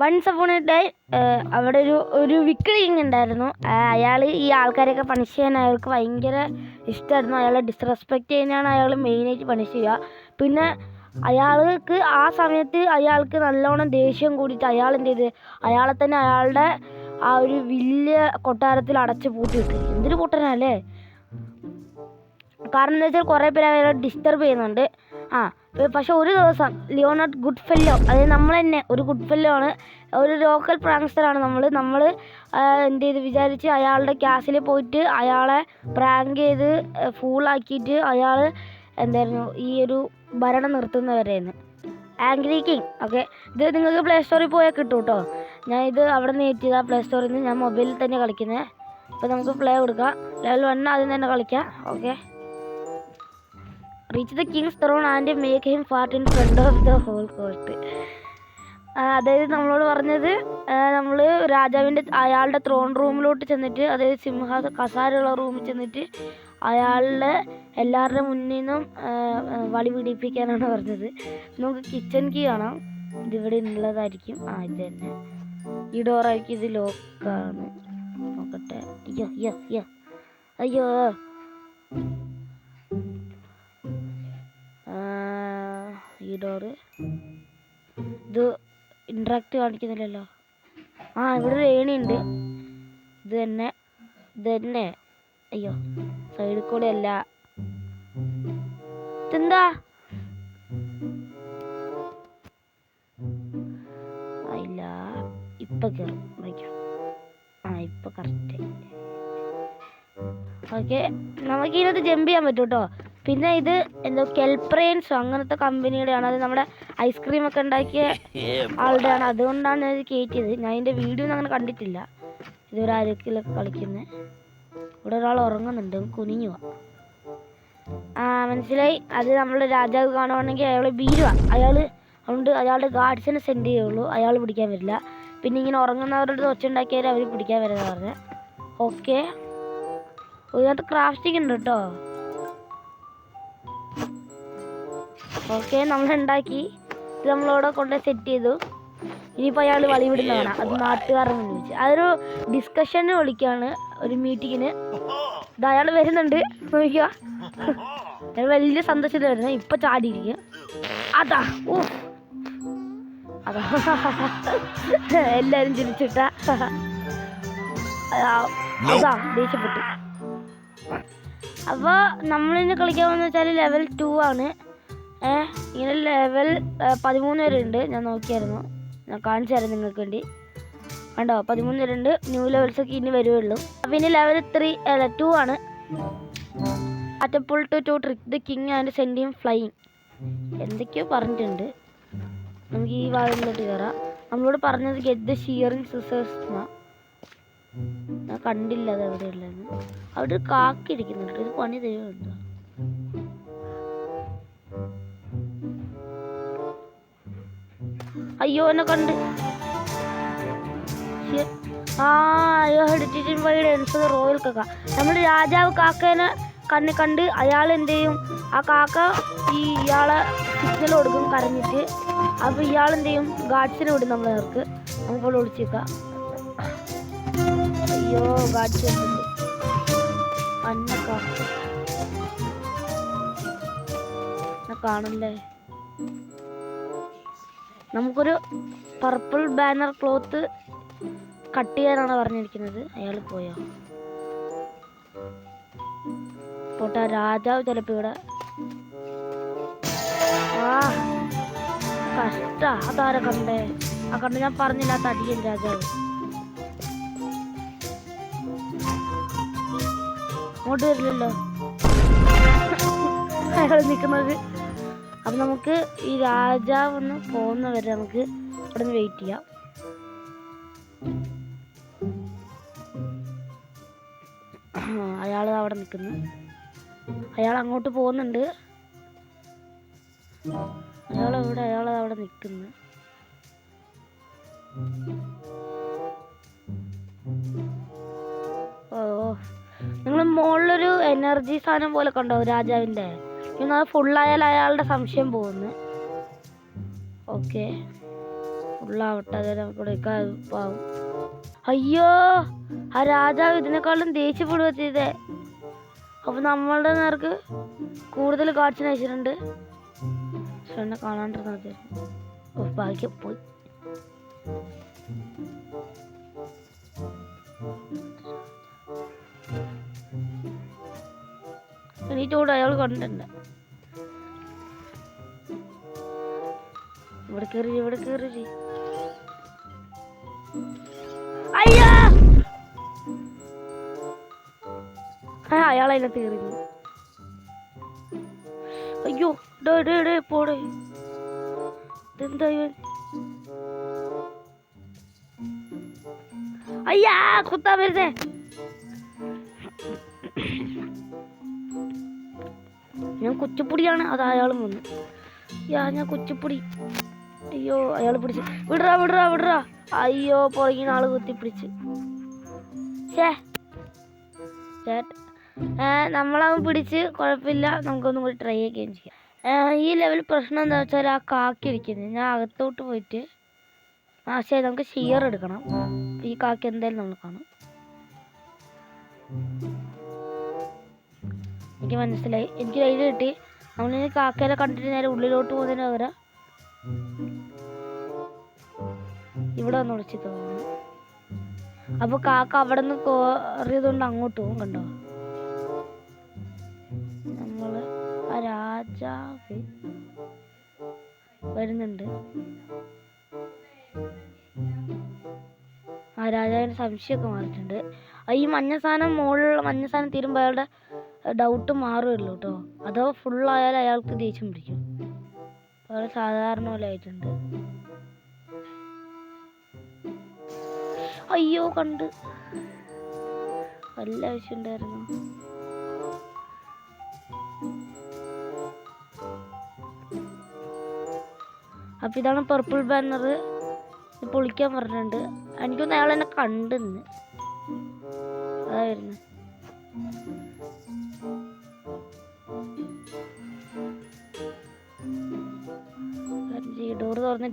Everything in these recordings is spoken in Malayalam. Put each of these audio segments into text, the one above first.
വൺസ് അപ്പോൺ എ ഡേ അവിടെ ഒരു ഒരു വിക്ലിങ് ഉണ്ടായിരുന്നു. അയാൾ ഈ ആൾക്കാരെയൊക്കെ പണിഷ് ചെയ്യാൻ അയാൾക്ക് ഭയങ്കര ഇഷ്ടമായിരുന്നു അയാളെ ഡിസ്റെസ്പെക്റ്റ് ചെയ്യുന്നതാണ് അയാൾ മെയിനായിട്ട് പണിഷ് ചെയ്യുക. പിന്നെ അയാൾക്ക് ആ സമയത്ത് അയാൾക്ക് നല്ലോണം ദേഷ്യം കൂടിയിട്ട് അയാൾ എന്ത് ചെയ്ത്? അയാളെ തന്നെ അയാളുടെ ആ ഒരു വലിയ കൊട്ടാരത്തിൽ അടച്ചു പൂട്ടിയിട്ട് എന്തൊരു പൊട്ടനല്ലേ കാരണം എന്താ വെച്ചാൽ കുറേ പേര് അയാളെ ഡിസ്റ്റർബ് ചെയ്യുന്നുണ്ട്. ആ പക്ഷെ ഒരു ദിവസം ലിയോണാർഡ് ഗുഡ് ഫെല്ലോ അതായത് നമ്മൾ തന്നെ ഒരു ഗുഡ് ഫെല്ലോ ആണ് ഒരു ലോക്കൽ പ്രാങ്സ്റ്ററാണ് നമ്മൾ നമ്മൾ എന്ത് ചെയ്ത് വിചാരിച്ച് അയാളുടെ ക്യാസിൽ പോയിട്ട് അയാളെ പ്രാങ്ക് ചെയ്ത് ഫൂളാക്കിയിട്ട് അയാൾ എന്തായിരുന്നു ഈ ഒരു ഭരണം നിർത്തുന്നവരായിരുന്നു. Angry king okay. ഇത് നിങ്ങൾക്ക് പ്ലേ സ്റ്റോറിൽ പോയാൽ കിട്ടും കേട്ടോ ഞാൻ ഇത് അവിടെ നിന്ന് ഏറ്റിയതാ പ്ലേ സ്റ്റോറിൽ നിന്ന്. ഞാൻ മൊബൈലിൽ തന്നെ കളിക്കുന്നത് അപ്പോൾ നമുക്ക് പ്ലേ കൊടുക്കാം. ലെവൽ വൺ ആദ്യം തന്നെ കളിക്കാം okay. Reach the king's throne and make him fart in front of the whole court അതായത് നമ്മളോട് പറഞ്ഞത് നമ്മൾ രാജാവിന്റെ അയാളുടെ ത്രോൺ റൂമിലോട്ട് ചെന്നിട്ട് അതായത് സിംഹാസ കസാരയുള്ള റൂമിൽ ചെന്നിട്ട് അയാളുടെ എല്ലാവരുടെ മുന്നിൽ നിന്നും വളി പിടിപ്പിക്കാനാണ് പറഞ്ഞത്. നമുക്ക് കിച്ചൺ കീ കാണാം. ഇതിവിടെ ഉള്ളതായിരിക്കും ആ ഇത് തന്നെ. ഈ ഡോറായിരിക്കും ഇത് ലോക്കാണ് നോക്കട്ടെ. അയ്യോ അയ്യോ അയ്യോ. അയ്യോ. ഈ ഡോറ് ഇത് ഇൻട്രാക്ട് കാണിക്കുന്നില്ലല്ലോ. ആ ഇവിടെ ഒരു ഏണി ഉണ്ട്. ഇത് തന്നെ ഇത് തന്നെ. അയ്യോ സൈഡിൽ കൂടെ അല്ല. ഇതെന്താ? അല്ല ഇപ്പൊ കയറും വയ്ക്കാം. ആ ഇപ്പൊ കറക്റ്റ് ഓക്കെ നമുക്ക് ഇതിനകത്ത് ജമ്പ് ചെയ്യാൻ പറ്റൂട്ടോ? പിന്നെ ഇത് എന്തോ കെൽപ്രെയിൻസോ അങ്ങനത്തെ കമ്പനിയുടെയാണ്. അത് നമ്മുടെ ഐസ്ക്രീം ഒക്കെ ഉണ്ടാക്കിയ ആളുടെയാണ്. അതുകൊണ്ടാണ് ഞാൻ ഇത് കയറ്റിയത് ഞാൻ ഇതിന്റെ വീഡിയോ ഒന്നും അങ്ങനെ കണ്ടിട്ടില്ല. ഇതൊരു ആരോഗ്യത്തിലൊക്കെ കളിക്കുന്നത് ഇവിടെ ഒരാൾ ഉറങ്ങുന്നുണ്ട്. കുനിഞ്ഞു ആ മനസ്സിലായി? അത് നമ്മുടെ രാജാവ് കാണുവാണെങ്കിൽ അയാളെ ബീരുവാ അയാൾ അതുകൊണ്ട് അയാളുടെ ഗാർഡ്സിനെ സെൻഡ് ചെയ്യുള്ളൂ. അയാൾ പിടിക്കാൻ വരില്ല. പിന്നെ ഇങ്ങനെ ഉറങ്ങുന്നവരുടെ ഒച്ച ഉണ്ടാക്കിയാൽ അവർ പിടിക്കാൻ വരുന്ന പറഞ്ഞത് ഓക്കെ ഇതിനകത്ത് ക്രാഫ്റ്റിംഗ് ഉണ്ട് കേട്ടോ. ഓക്കെ നമ്മൾ ഉണ്ടാക്കി ഇത് നമ്മളവിടെ കൊണ്ട് സെറ്റ് ചെയ്തു. ഇനിയിപ്പോൾ അയാൾ വളി വിടുന്നതാണ് അത് നാട്ടുകാരുടെ മുന്നിൽ അതൊരു ഡിസ്കഷന് വിളിക്കുകയാണ് ഒരു മീറ്റിങ്ങിന് ഇത് അയാൾ വരുന്നുണ്ട്. നോക്കുക അയാൾ വലിയ സന്തോഷത്തിൽ വരുന്നത് ഇപ്പൊ ചാടിയിരിക്കും അതാ. ഓ അതാ. എല്ലാരും ചിരിച്ചിട്ട. അതാ. ദേഷ്യപ്പെട്ടു. അപ്പോൾ നമ്മളിന്ന് കളിക്കാമെന്ന് വെച്ചാൽ ലെവൽ ടു ആണ്. ഇങ്ങനെ ലെവൽ പതിമൂന്ന് വരെ ഉണ്ട്. ഞാൻ നോക്കിയായിരുന്നു. ഞാൻ കാണിച്ചു തരാം നിങ്ങൾക്ക് വേണ്ടി. കണ്ടോ? പതിമൂന്ന് വരെ ഉണ്ട്. ന്യൂ ലെവൽസ് ഒക്കെ ഇനി വരുവുള്ളൂ ഇനി ലെവൽ ത്രീ അല്ല ടു ആണ്. അറ്റപ്പുൾ two to trick the king and സെന്റിയും flying എന്തൊക്കെയോ പറഞ്ഞിട്ടുണ്ട്. നമുക്ക് ഈ വാതിലോട്ട് കയറാം നമ്മളോട് പറഞ്ഞത് ഗെറ്റ് ദ ഷിയറിങ് സിസേഴ്സ് എന്നാ. ഞാൻ കണ്ടില്ല അത് എവിടെയുള്ളതെന്ന്. അവിടെ ഒരു കാക്ക ഇരിക്കുന്നുണ്ട്. ഇത് പണി തരുമെന്തോ അയ്യോ എന്നെ കണ്ട്. ആ അയ്യോ ഹെഡിറ്റിൻ വഴിയുടെ എൻസത് റോയൽ കാക്ക. നമ്മൾ രാജാവ് കാക്കേനെ കണ്ണി കണ്ട് അയാൾ എന്ത് ചെയ്യും? ആ കാക്ക ഈ ഇയാളെ സിഗ്നൽ കൊടുക്കും കരഞ്ഞിട്ട്. അപ്പൊ ഇയാൾ എന്ത് ചെയ്യും? ഗാഡ്സിനെ വിടും നമ്മളെ നേർക്ക്. നമുക്ക് ഒളിച്ചേക്കാം അയ്യോ ഗാഡ്സ് വരുന്നുണ്ട് അന്ന കാക്ക. നമുക്കൊരു പർപ്പിൾ ബാനർ ക്ലോത്ത് കട്ട് ചെയ്യാനാണ് പറഞ്ഞിരിക്കുന്നത്. അയാൾ പോയോ? പോട്ടെ രാജാവ് ചിലപ്പോ ഇവിടെ ആ കഷ്ട അതാരെ കണ്ടേ. ആ കണ്ട് ഞാൻ പറഞ്ഞില്ല തടിയൻ രാജാവ്. അങ്ങോട്ട് വരില്ലല്ലോ. അയാൾ നിൽക്കുന്നത് അപ്പൊ നമുക്ക് ഈ രാജാവ് ഒന്ന് പോകുന്ന വരെ നമുക്ക് ഇവിടെ നിന്ന് വെയിറ്റ് ചെയ്യാം അയാൾ അവിടെ നിൽക്കുന്നു. അയാൾ അങ്ങോട്ട് പോകുന്നുണ്ട്. അയാൾ അവിടെ അയാൾ അവിടെ നിൽക്കുന്നു. ഓ നിങ്ങൾ മുകളിലൊരു എനർജി സാധനം പോലെ കണ്ടോ രാജാവിന്റെ ഇനി അത് ഫുള്ളായാൽ അയാളുടെ സംശയം പോകുന്നു. ഓക്കെ ഫുള്ളാവട്ടെ അതെ നമുക്ക് പാവും. അയ്യോ ആ രാജാവ് ഇതിനേക്കാളും ദേഷ്യപ്പെടുക ചെയ്തേ. അപ്പൊ നമ്മളുടെ നേർക്ക് കൂടുതൽ കാഴ്ച അയച്ചിട്ടുണ്ട്. പക്ഷെ എന്നെ കാണാണ്ടിരുന്നത് ഭാഗ്യം പോയി. എണീറ്റോട് അയാൾ കണ്ടിട്ടുണ്ട്. ഇവിടെ കയറി ഇവിടെ കയറി അയ്യോ! ആ അയാൾ അതിനകത്ത് കയറി അയ്യോ ഡേ ഡേ ഡേ പോടേ. ഇതെന്താ ഇവൻ? അയ്യാ കുത്താൻ വരുന്നേ. ഞാൻ കുച്ചിപ്പുടിയാണ്. അത് അയാളും വന്നു. യാ ഞാൻ കുച്ചിപ്പുടി. അയ്യോ അയാൾ പിടിച്ച്. വിടറാ വിടറാ വിടറാ. അയ്യോ പുറകിന് ആൾ കുത്തി പിടിച്ച്. നമ്മളവൻ പിടിച്ച് കുഴപ്പമില്ല. നമുക്കൊന്നും കൂടി ട്രൈ ചെയ്യുകയും ചെയ്യാം. ഈ ലെവൽ പ്രശ്നം എന്താ വെച്ചാൽ ആ കാക്കി ഇരിക്കുന്നത് ഞാൻ അകത്തോട്ട് പോയിട്ട് ആ ശരി നമുക്ക് ഷിയർ എടുക്കണം. ഈ കാക്കി എന്തായാലും നമ്മൾ കാണും. എനിക്ക് മനസ്സിലായി. എനിക്ക് ധൈര്യം കിട്ടി. നമ്മളിനി കാക്കയെ കണ്ടിട്ട് നേരെ ഉള്ളിലോട്ട് പോകുന്നതിന് പകരം ഇവിടെ വന്ന് വിളിച്ച് തോന്നുന്നു. അപ്പൊ കാക്ക അവിടെ നിന്ന് കോറിയതുകൊണ്ട് അങ്ങോട്ട് പോകും കണ്ടോ? നമ്മൾ ആ രാജാവ് വരുന്നുണ്ട്. ആ രാജാവിന് സംശയമൊക്കെ മാറിയിട്ടുണ്ട്. ഈ മഞ്ഞ സാധനം മുകളിലുള്ള മഞ്ഞ സാധനം അയാളുടെ ഡൗട്ട് മാറുമല്ലോ കേട്ടോ അതോ ഫുള്ളായാൽ അയാൾക്ക് ദേഷ്യം പിടിക്കും. വളരെ സാധാരണ പോലെ ആയിട്ടുണ്ട്. അയ്യോ കണ്ട്. വല്ല ആവശ്യമുണ്ടായിരുന്നു അപ്പൊ ഇതാണ് പർപ്പിൾ ബാനർ പൊളിക്കാൻ പറഞ്ഞിട്ടുണ്ട്. എനിക്കൊന്ന് അയാൾ എന്നെ കണ്ടെന്ന് അതായിരുന്നു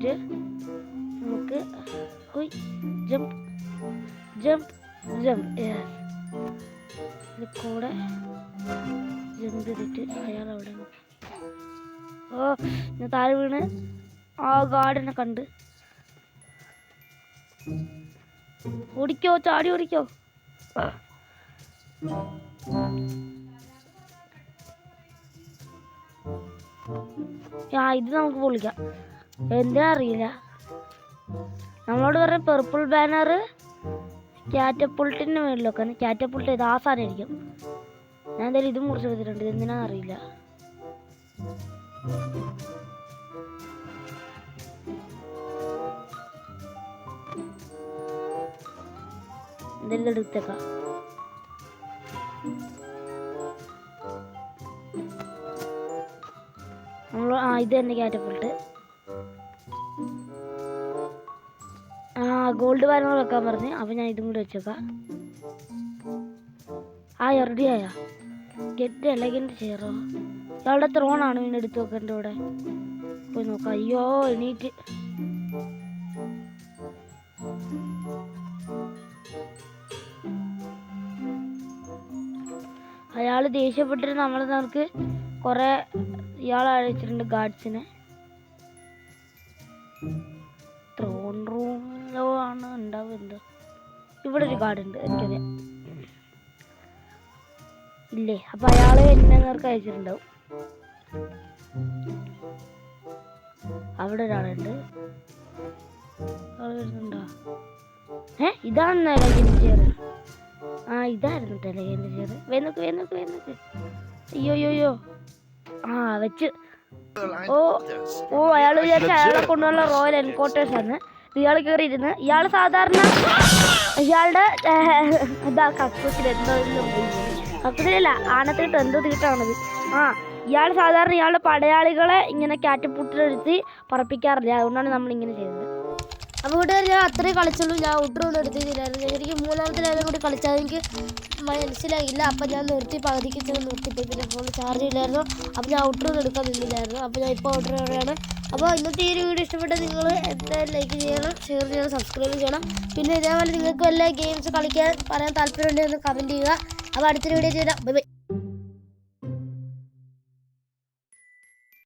ഡോർ തുറന്നിട്ട് നമുക്ക് ജമ്പ് ജമ്പ് ജമ്പ് കൂടെ ജമ്പ് ചെയ്തിട്ട് അയാൾ അവിടെ ഓ ഞാൻ താഴെ വീണ് ആ ഗാർഡിനെ കണ്ട്. ഓടിക്കോ ചാടി ഓടിക്കോ. ആ ഇത് നമുക്ക് പൊളിക്കാം. എന്തിനാ അറിയില്ല. നമ്മളോട് പറഞ്ഞ പെർപ്പിൾ ബാനർ ക്യാറ്റപ്പുൾട്ടിന്റെ മേളിലൊക്കെ ക്യാറ്റപ്പുൾട്ട് ഇത് ആയിരിക്കും. ഞാൻ എന്തായാലും ഇതും മുറിച്ചെടുത്തിട്ടുണ്ട് ഇത് എന്തിനാ അറിയില്ല. എന്തെല്ലാം എടുത്തേക്കാം. നമ്മൾ ആ ഇത് തന്നെ ക്യാറ്റപ്പുൾട്ട് ഗോൾഡ് ബാനർ വെക്കാൻ പറഞ്ഞ് അപ്പൊ ഞാൻ ഇതും കൂടി വെച്ചേക്കാം. ആ റെഡി ആയ? ഗെറ്റ് എലഗന്റ് ചെയറോ ഇയാളുടെ ത്രോണാണ് പിന്നെ എടുത്തു വെക്കേണ്ട ഇവിടെ. പോയി നോക്കാം. അയ്യോ എണീറ്റ്. അയാൾ ദേഷ്യപ്പെട്ടിട്ട് നമ്മൾ നമുക്ക് കുറെ ഇയാൾ അയച്ചിട്ടുണ്ട് ഗാർഡ്സിനെ ത്രോൺ റൂമിലോ ആണ് ഉണ്ടാവുന്നത്. ഇവിടെ ഒരു കാർഡ് ഉണ്ട് എനിക്കറിയാം. ഇല്ലേ? അപ്പൊ അയാൾ എന്നെ നേർക്ക് അയച്ചിട്ടുണ്ടാവും. അവിടെ ഒരാളുണ്ട്. വരുന്നുണ്ടോ? ഏ? ഇതാണ് ടെലഗിന്റെ ചെയർ ആ ഇതായിരുന്നു ടെലഗിന്റെ ചെയർ വേനക്ക് വേനക്ക് വേനക്ക് അയ്യോ അയ്യോ ആ വെച്ച്. ഓ ഓ അയാൾ വിചാരിച്ച അയാളെ കൊണ്ടുള്ള റോയൽ എൻകോട്ടേഴ്സ് ആണ്. ഇയാൾ കയറിയിരുന്ന് ഇയാൾ സാധാരണ ഇയാളുടെ ഇതാ കക്കൂസിൽ എന്തോ കക്കൂസിലല്ല ആനത്തിട്ട് എന്തോ തീട്ടാണത് ആ ഇയാൾ സാധാരണ ഇയാളുടെ പടയാളികളെ ഇങ്ങനെ കാറ്റപ്പുട്ടിലെടുത്ത് പറപ്പിക്കാറില്ല? അതുകൊണ്ടാണ് നമ്മൾ ഇങ്ങനെ ചെയ്തത്. അപ്പോൾ കൂട്ടുകാർ ഞാൻ അത്രയും കളിച്ചുള്ളൂ. ഞാൻ ഔട്ടർ ഒന്നും എടുത്തില്ലായിരുന്നു എനിക്ക് മൂന്നാമത്തെ ലെവലും കൂടി കളിച്ചാൽ എനിക്ക് മനസ്സിലായില്ല. അപ്പം ഞാൻ നിർത്തി പകുതിക്ക് ചെന്ന് നിർത്തിപ്പോയി. പിന്നെ ഫോൺ ചാർജ് ഇല്ലായിരുന്നു അപ്പോൾ ഞാൻ ഔട്ടർ ഒന്നും എടുക്കാൻ നിന്നില്ലായിരുന്നു. അപ്പോൾ ഞാൻ ഇപ്പോൾ ഔട്ടർ പറയുകയാണ് അപ്പോൾ ഇന്നത്തെ ഈ ഒരു വീഡിയോ ഇഷ്ടപ്പെട്ട നിങ്ങൾ എന്തായാലും ലൈക്ക് ചെയ്യണം ഷെയർ ചെയ്യണം സബ്സ്ക്രൈബ് ചെയ്യണം. പിന്നെ ഇതേപോലെ നിങ്ങൾക്ക് വല്ല ഗെയിംസ് കളിക്കാൻ പറയാൻ താല്പര്യമുണ്ടെങ്കിൽ ഒന്ന് കമന്റ് ചെയ്യുക. അപ്പോൾ അടുത്തൊരു വീഡിയോ ചെയ്യാം ബൈ ബൈ